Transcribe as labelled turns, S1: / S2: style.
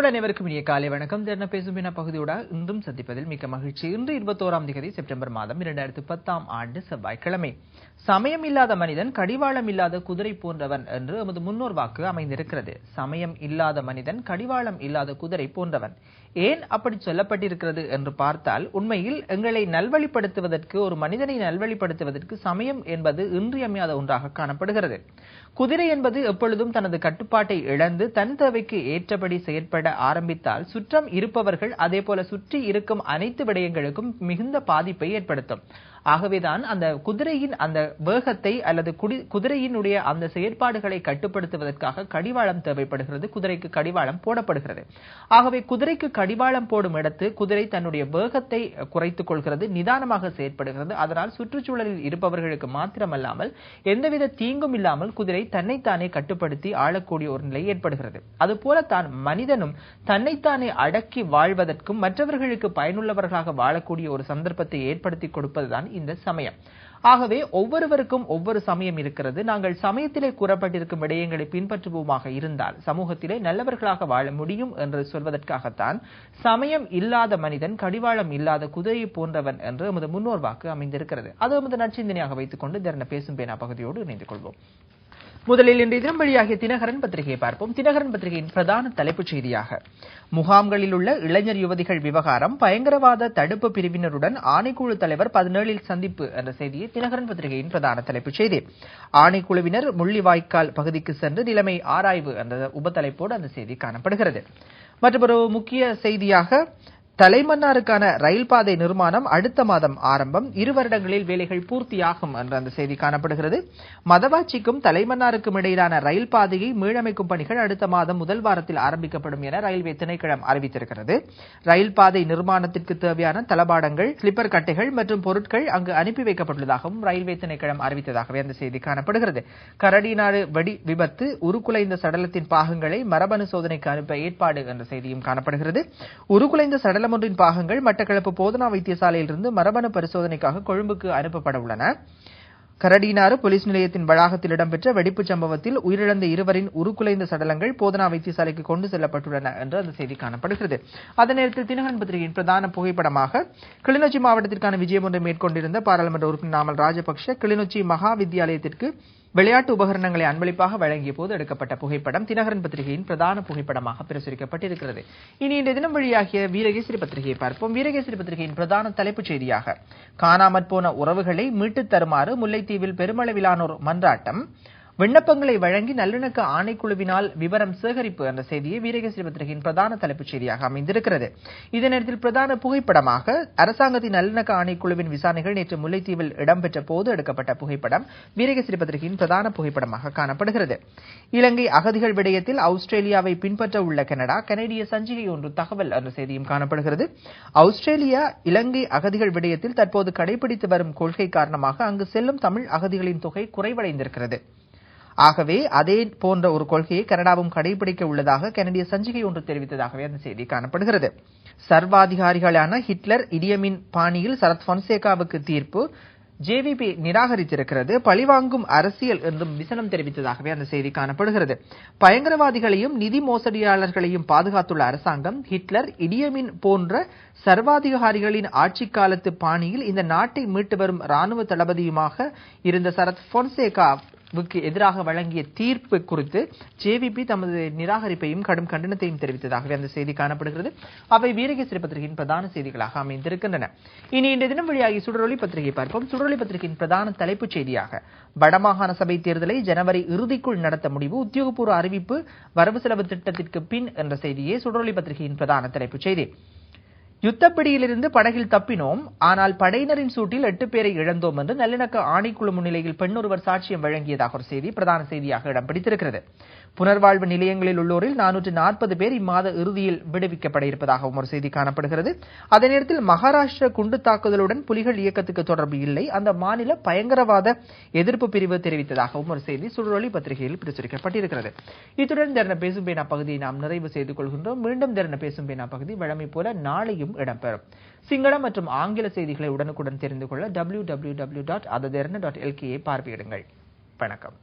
S1: உங்கள் அனைவருக்கும் இனிய காலை வணக்கம். திறன பேசும் என பகுதியோட இன்றும் சந்திப்பதில் மிக்க மகிழ்ச்சி. இன்று இருபத்தோராம் தேதி செப்டம்பர் மாதம் இரண்டாயிரத்து பத்தாம் ஆண்டு செவ்வாய்க்கிழமை. சமயம் இல்லாத மனிதன் கடிவாளம் இல்லாத குதிரை போன்றவன் என்று எமது முன்னோர் வாக்கு அமைந்திருக்கிறது. சமயம் இல்லாத மனிதன் கடிவாளம் இல்லாத குதிரை போன்றவன். ஏன் அப்படி சொல்லப்பட்டிருக்கிறது என்று பார்த்தால் உண்மையில் எங்களை நல்வழிப்படுத்துவதற்கு ஒரு மனிதனை நல்வழிப்படுத்துவதற்கு சமயம் என்பது இன்றியமையாத ஒன்றாக காணப்படுகிறது. குதிரை என்பது எப்பொழுதும் தனது கட்டுப்பாட்டை இழந்து தன் தேவைக்கு ஏற்றபடி செயற்பட ஆரம்பித்தால் சுற்றம் இருப்பவர்கள் அதே போல சுற்றி இருக்கும் அனைத்து விடயங்களுக்கும் மிகுந்த பாதிப்பை ஏற்படுத்தும். ஆகவேதான் அந்த குதிரையின் அந்த வேகத்தை அல்லது குடி- குதிரையினுடைய அந்த செயற்பாடுகளை கட்டுப்படுத்துவதற்காக கடிவாளம் தேவைப்படுகிறது. குதிரைக்கு கடிவாளம் போடப்படுகிறது. ஆகவே குதிரைக்கு கடிவாளம் போடும் இடத்து குதிரை தன்னுடைய வேகத்தை குறைத்துக் கொள்கிறது நிதானமாக செயற்படுகிறது. அதனால் சுற்றுச்சூழலில் இருப்பவர்களுக்கு மாத்திரமல்லாமல் எந்தவித தீங்கும் இல்லாமல் குதிரை தன்னைத்தானே கட்டுப்படுத்தி ஆளக்கூடிய ஒரு நிலை ஏற்படுகிறது. அதுபோல தான் மனிதனும் தன்னைத்தானே அடக்கி வாழ்வதற்கும் மற்றவர்களுக்கு பயனுள்ளவர்களாக வாழக்கூடிய ஒரு சந்தர்ப்பத்தை ஏற்படுத்தி கொடுப்பதுதான் இந்த சமயம். ஆகவே ஒவ்வொருவருக்கும் ஒவ்வொரு சமயம் இருக்கிறது. நாங்கள் சமயத்திலே கூறப்பட்டிருக்கும் விடயங்களை பின்பற்றுவோமாக இருந்தால் சமூகத்திலே நல்லவர்களாக வாழ முடியும் என்று சொல்வதற்காகத்தான் சமயம் இல்லாத மனிதன் கடிவாளம் இல்லாத குதிரையை போன்றவன் என்று எமது முன்னோர் வாக்கு அமைந்திருக்கிறது. அது எமது நற்சிந்தனையாக வைத்துக் கொண்டு தரண பேசும் பேனா பகுதியோடு இணைந்து கொள்வோம். முதலில் இன்று தினம் தினகரன் பத்திரிகையை பார்ப்போம். தினகரன் பத்திரிகையின் பிரதான தலைப்புச் செய்தியாக முகாம்களில் உள்ள இளைஞர் யுவதிகள் விவகாரம் பயங்கரவாத தடுப்பு பிரிவினருடன் ஆணைக்குழு தலைவர் பதினேழில் சந்திப்பு என்ற செய்தியை தினகரன் பத்திரிகையின் பிரதான தலைப்புச் செய்தி. ஆணைக்குழுவினர் முள்ளிவாய்க்கால் பகுதிக்கு சென்று நிலைமை ஆராய்வு என்ற உபத்தலைப்போடு அந்த செய்தி காணப்படுகிறது. மற்றொரு முக்கிய செய்தியாக தலைமன்னாருக்கான ரயில் பாதை நிர்மாணம் அடுத்த மாதம் ஆரம்பம். இரு வருடங்களில் வேலைகள் பூர்த்தியாகும் என்ற அந்த செய்தி காணப்படுகிறது. மதவாச்சிக்கும் தலைமன்னாருக்கும் இடையிலான ரயில் பாதையை மீளமைக்கும் பணிகள் அடுத்த மாதம் முதல் வாரத்தில் ஆரம்பிக்கப்படும் என ரயில்வே திணைக்களம் அறிவித்திருக்கிறது. ரயில் பாதை நிர்மாணத்திற்கு தேவையான தளபாடங்கள் ஸ்லிப்பர் கட்டைகள் மற்றும் பொருட்கள் அங்கு அனுப்பி வைக்கப்பட்டுள்ளதாகவும் ரயில்வே திணைக்களம் அறிவித்ததாகவே அந்த செய்தி காணப்படுகிறது. கரடிநாடு வெடி விபத்து உருக்குலைந்த சடலத்தின் பாகங்களை மரபணு சோதனைக்கு அனுப்ப ஏற்பாடு என்ற செய்தியும் காணப்படுகிறது. உருக்குலைந்த சடலம் ஒன்றின் பாகங்கள் மட்டக்களப்பு போதனா வைத்தியசாலையிலிருந்து மரபணு பரிசோதனைக்காக கொழும்புக்கு அனுப்பப்பட உள்ளன கரடினாறு போலீஸ் நிலையத்தின் வளாகத்தில் இடம்பெற்ற வெடிப்புச் சம்பவத்தில் உயிரிழந்த இருவரின் உருக்குலைந்த சடலங்கள் போதனா வைத்தியசாலைக்கு கொண்டு செல்லப்பட்டுள்ளன என்று அந்த செய்தி காணப்படுகிறது. அதே நேரத்தில் தினகன் பத்திரிகையின் பிரதான புகைப்படமாக கிளிநொச்சி மாவட்டத்திற்கான விஜயம் ஒன்றை மேற்கொண்டிருந்த பாராளுமன்ற உறுப்பினர் நாமல் ராஜபக்ஷ கிளிநொச்சி மகா வித்தியாலயத்திற்கு விளையாட்டு உபகரணங்களை அன்பளிப்பாக வழங்கிய போது எடுக்கப்பட்ட புகைப்படம் தினகரன் பத்திரிகையின் பிரதான புகைப்படமாக பிரசுரிக்கப்பட்டிருக்கிறது. இனி இந்த தினம் வழியாகிய வீரகேசரி பத்திரிகையை பார்ப்போம். வீரகேசரி பத்திரிகையின் பிரதான தலைப்புச் செய்தியாக காணாமற் போன உறவுகளை மீட்டுத் தருமாறு முல்லைத்தீவில் பெருமளவிலானோர் மன்றாட்டம். விண்ணப்பங்களை வழங்கி நல்லிணக்க ஆணைக்குழுவினால் விவரம் சேகரிப்பு என்ற செய்தியை வீரகேசரி பத்திரிகையின் பிரதான தலைப்புச் செய்தியாக அமைந்திருக்கிறது. இதே நேரத்தில் பிரதான புகைப்படமாக அரசாங்கத்தின் நல்லிணக்க ஆணைக்குழுவின் விசாரணைகள் நேற்று முல்லைத்தீவில் இடம்பெற்ற போது எடுக்கப்பட்ட புகைப்படம் வீரகேசரி பத்திரிகையின் பிரதான புகைப்படமாக காணப்படுகிறது. இலங்கை அகதிகள் விடயத்தில் ஆஸ்திரேலியாவை பின்பற்ற உள்ள கனடா கனடிய சஞ்சிகை ஒன்று தகவல் என்ற செய்தியும் காணப்படுகிறது. ஆஸ்திரேலியா இலங்கை அகதிகள் விடயத்தில் தற்போது கடைபிடித்து வரும் கொள்கை காரணமாக அங்கு செல்லும் தமிழ் அகதிகளின் தொகை குறைவடைந்திருக்கிறது. ஆகவே அதே போன்ற ஒரு கொள்கையை கனடாவும் கடைபிடிக்க உள்ளதாக கனடிய சஞ்சிகை ஒன்று தெரிவித்ததாகவே அந்த செய்தி காணப்படுகிறது. சர்வாதிகாரிகளான ஹிட்லர் இடியமின் பாணியில் சரத் பொன்சேகாவுக்கு தீர்ப்பு ஜேவிபி நிராகரித்திருக்கிறது. பழிவாங்கும் அரசியல் என்றும் விசனம் தெரிவித்ததாகவே அந்த செய்தி காணப்படுகிறது. பயங்கரவாதிகளையும் நிதி மோசடியாளர்களையும் பாதுகாத்துள்ள அரசாங்கம் ஹிட்லர் இடியமின் போன்ற சர்வாதிகாரிகளின் ஆட்சி காலத்து பாணியில் இந்த நாட்டை மீட்டு வரும் ராணுவ தளபதியுமாக இருந்த சரத் பொன்சேகா வுக்கு எதிராக வழங்கிய தீர்ப்பு குறித்து ஜேவிபி தமது நிராகரிப்பையும் கடும் கண்டனத்தையும் தெரிவித்ததாகவே அந்த செய்தி காணப்படுகிறது. அவை வீரகேசரி பத்திரிகையின் பிரதான செய்திகளாக அமைந்திருக்கின்றன. இனி இன்றைய தினம் வெளியாகி சுடரொலி பத்திரிகை பார்ப்போம். சுடரொலி பத்திரிகையின் பிரதான தலைப்புச் செய்தியாக வடமாகாண சபை தேர்தலை ஜனவரி இறுதிக்குள் நடத்த முடிவு உத்தியோகபூர்வ அறிவிப்பு வரவு செலவு திட்டத்திற்கு பின் என்ற செய்தியே சுடரொலி பத்திரிகையின் பிரதான தலைப்புச் செய்தி. யுத்தப்பிடியிலிருந்து படகில் தப்பினோம். ஆனால் படையினரின் சூட்டில் எட்டு பேரை இழந்தோம் என்று நல்லிணக்க ஆணைக்குழு முன்னிலையில் பெண்ணொருவர் சாட்சியம் வழங்கியதாக ஒரு செய்தி பிரதான செய்தியாக இடம் பிடித்திருக்கிறது. புனர்வாழ்வு நிலையங்களில் உள்ளோரில் நானூற்று நாற்பது பேர் இம்மாத இறுதியில் விடுவிக்கப்பட இருப்பதாகவும் ஒரு செய்தி காணப்படுகிறது. அதே நேரத்தில் மகாராஷ்டிர குண்டு தாக்குதலுடன் புலிகள் இயக்கத்துக்கு தொடர்பு இல்லை. அந்த மாநில பயங்கரவாத எதிர்ப்பு பிரிவு தெரிவித்ததாகவும் ஒரு செய்தி சுழலி பத்திரிகையில் பிரசுரிக்கப்பட்டிருக்கிறது. இத்துடன் தரண பேசும் பேனா பகுதியை நாம் நிறைவு செய்து கொள்கின்றோம். மீண்டும் தரண பேசும் பேனா பகுதி வழமை போல நாளையும் இடம்பெறும். சிங்கள மற்றும் ஆங்கில செய்திகளை உடனுக்குடன் தெரிந்து கொள்ள W W W dot dot எல்கேயை பார்வையிடுங்கள். வணக்கம்.